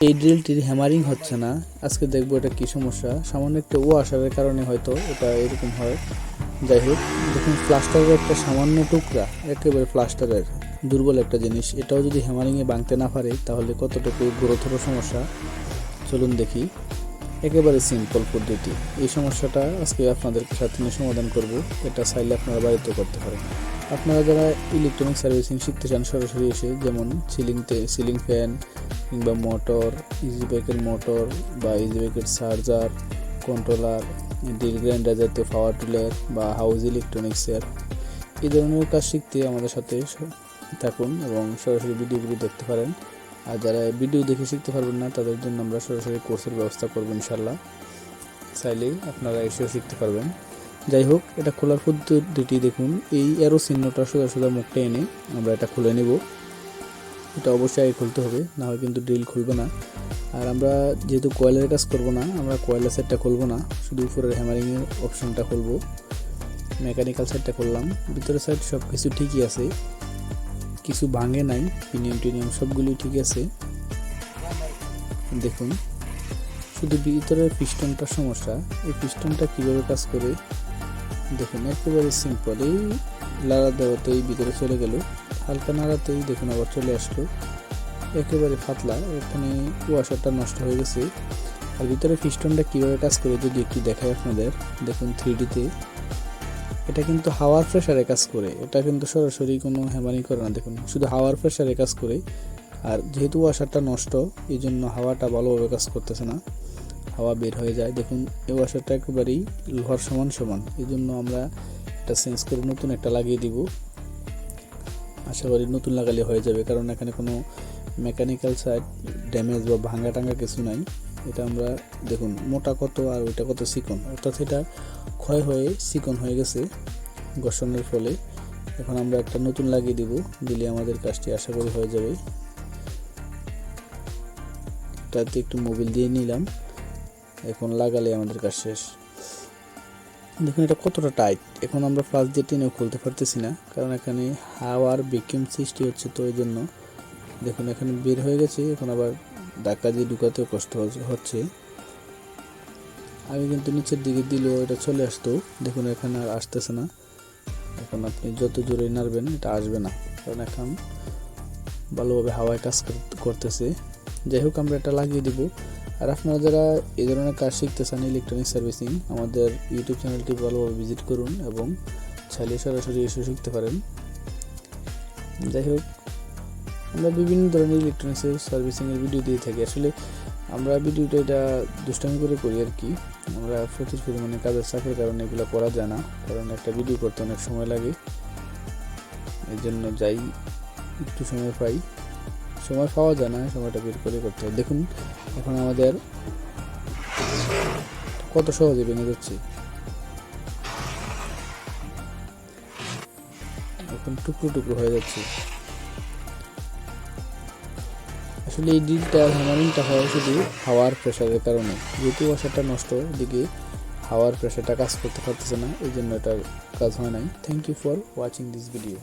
এই ড্রিলটির হ্যামারিং হচ্ছে না। আজকে দেখব এটা কি সমস্যা। সামান্য একটা ও আসারের কারণে হয়তো এটা এরকম হয়। যাই হোক, দেখুন প্লাস্টারের একটা সামান্য টুকরা, একেবারে প্লাস্টারের দুর্বল একটা জিনিস। এটাও যদি হ্যামারিংয়ে ভাঙতে না পারে, তাহলে কতটুকু গুরুতর সমস্যা? চলুন দেখি। একেবারে সিম্পল পদ্ধতি। এই সমস্যাটা আজকে আপনাদের সাথে নিয়ে সমাধান করব। এটা চাইলে আপনারা বাড়িতে করতে পারেন। আপনারা যারা ইলেকট্রনিক সার্ভিসিং শিখতে চান, সরাসরি এসে যেমন সিলিংতে সিলিং ফ্যান কিংবা মোটর ইজি বাইকের মোটর বা ইজি বাইকের চার্জার কন্ট্রোলার ডিল গ্রাইন্ডার জাতীয় পাওয়ার টুলের বা হাউস ইলেকট্রনিক্সের এই ধরনের কাজ শিখতে আমাদের সাথে থাকুন এবং সরাসরি ভিডিওগুলো দেখতে পারেন। আর যারা ভিডিও দেখে শিখতে পারবেন না, তাদের জন্য আমরা সরাসরি কোর্সের ব্যবস্থা করব ইনশাল্লাহ চাইলেই আপনারা এসেও শিখতে পারবেন। যাই হোক, এটা খোলার পদ্ধতিটি দেখুন। এই এরো চিহ্নটা সোজা সোজা মুখটা এনে আমরা এটা খুলে নেব। এটা অবশ্যই আগে খুলতে হবে না হয় কিন্তু ড্রিল খুলবে না। আর আমরা যেহেতু কয়েলের কাজ করব না, আমরা কয়েলের সাইডটা খুলবো না, শুধু উপরের হ্যামারিংয়ের অপশনটা খুলবো। মেকানিক্যাল সাইডটা খুললাম, ভিতরের সাইড সব কিছু ঠিকই আছে। কিছু ভাঙে নাই পিনিয়ম টিনিয়ম সবগুলি ঠিক আছে। দেখুন, শুধু ভিতরের পিস্টনটার সমস্যা, এই পিস্টনটা কীভাবে কাজ করে? দেখুন, একেবারে সিম্পল এই লাড়া দেওয়াতেই ভিতরে চলে গেল। হালকা নাড়াতেই দেখুন আবার চলে আসলো। একেবারে পাতলা, এখানে ওয়াশারটা নষ্ট হয়ে গেছে। আর ভিতরে পিস্টনটা কীভাবে কাজ করে যদি একটু দেখায় আপনাদের, দেখুন থ্রি ডিতে এটা কিন্তু হাওয়ার প্রেশারে কাজ করে, এটা কিন্তু সরাসরি কোনো হ্যামারিং করে না, দেখুন, শুধু হাওয়ার প্রেশারে কাজ করে। আর যেহেতু ওয়াশারটা নষ্ট এই জন্য হাওয়াটা ভালোভাবে কাজ করতেছে না। হাওয়া বের হয়ে যায়, দেখুন, এই ওয়াশারটা একেবারেই লোহার সমান সমান। এই জন্য আমরা এটা চেঞ্জ করে নতুন একটা লাগিয়ে দিব। আশা করি নতুন লাগালে হয়ে যাবে, কারণ এখানে কোনো মেকানিক্যাল সাইড ড্যামেজ বা ভাঙা টাঙ্গা কিছু নাই। এটা আমরা দেখুন, মোটা কত আর ওইটা কত চিকন অর্থাৎ এটা ক্ষয় হয়ে চিকন হয়ে গেছে ঘর্ষণের ফলে। এখন আমরা একটা নতুন লাগিয়ে দিব, দিলে আমাদের কাজটি আশা করি হয়ে যাবে। তাতে একটু মোবিল দিয়ে নিলাম। এখন লাগালে আমাদের কাজ শেষ। দেখুন, এটা কতটা টাইট এখন আমরা প্লাস দিয়ে টেনেও খুলতে পারতেছি না, কারণ এখানে হাওয়ার ভ্যাকিউম সৃষ্টি হচ্ছে, তো এই জন্য দেখুন, এখানে বের হয়ে গেছে, এখন আবার ধাক্কা দিয়ে ঢুকাতেও কষ্ট হচ্ছে- আগে কিন্তু নিচের দিকে দিলেও এটা চলে আসতো, দেখুন, এখানে আর আসতেছে না। এখন আপনি যত জোরে নাড়বেন, এটা আসবে না, কারণ এখন ভালোভাবে হাওয়ায় কাজ কর- করতেছে। যাই হোক, আমরা এটা লাগিয়ে দিব। আর আপনারা যারা এই ধরনের কাজ শিখতে চান ইলেকট্রনিক সার্ভিসিং আমাদের ইউটিউব চ্যানেলটি ভালোভাবে ভিজিট করুন এবং চাইলে সরাসরি এসে শিখতে পারেন। যাই হোক, আমরা বিভিন্ন ধরনের ইলেকট্রনিক্সের সার্ভিসিংয়ের ভিডিও দিয়ে থাকি। আসলে আমরা ভিডিওটা এটা দুষ্টামি করে করি আর কি। আমরা প্রচুর পরিমাণে কাজের চাপের কারণে এগুলো করা যায় না, কারণ একটা ভিডিও করতে অনেক সময় লাগে। এই জন্য যাই, একটু সময় পাই। সময় পাওয়া যায় না, সময়টা বের করে করতে হয়। দেখুন, এখন আমাদের কত সহজে ভেঙে যাচ্ছে এখন টুকরো টুকরো হয়ে যাচ্ছে। আসলে এই ডিলটা হ্যামারিংটা হয় শুধু হাওয়ার প্রেশারের কারণে। যেহেতু ওয়াশারটা নষ্ট, এদিকে হাওয়ার প্রেশারটা কাজ করতে পারতেছে না, এই জন্য এটার কাজ হয় নাই। Thank you for watching this video